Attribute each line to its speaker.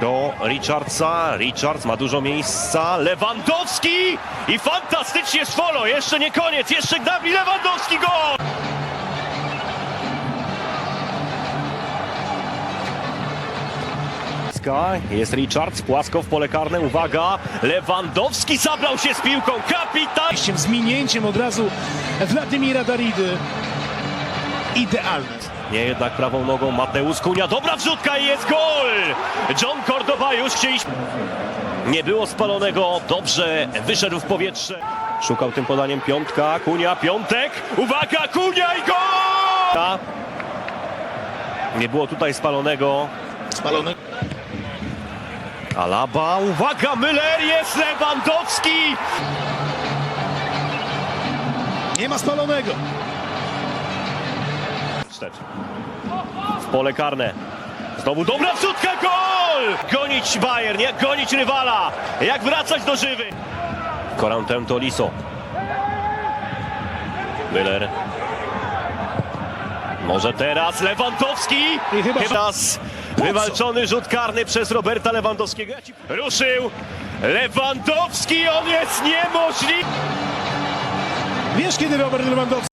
Speaker 1: Do Richardsa. Richards ma dużo miejsca. Lewandowski i fantastycznie Swolo. Jeszcze nie koniec. Jeszcze Gdabi Lewandowski gol! Jest Richards, płasko w pole karne, uwaga, Lewandowski zabrał się z piłką, kapitan!
Speaker 2: z minięciem od razu Wladimira Daridy. Idealne.
Speaker 1: Nie jednak prawą nogą Mateusz Kunia, dobra wrzutka i jest gol! John Cordoba już chcieliśmy... Nie było spalonego, dobrze wyszedł w powietrze. Szukał tym podaniem piątka, Kunia, piątek, uwaga, Kunia i gol! Nie było tutaj spalonego,
Speaker 2: Spalony.
Speaker 1: Alaba, uwaga, Müller jest Lewandowski!
Speaker 2: Nie ma spalonego.
Speaker 1: W pole karne. Znowu dobra wrzutka, gol! Gonić Bayern, jak gonić rywala, jak wracać do żywy. Corentin Tolisso. Müller. Może teraz Lewandowski.
Speaker 2: I chyba-
Speaker 1: Teraz wywalczony rzut karny przez Roberta Lewandowskiego. Ruszył. Lewandowski, on jest niemożliwy.
Speaker 2: Wiesz kiedy Robert Lewandowski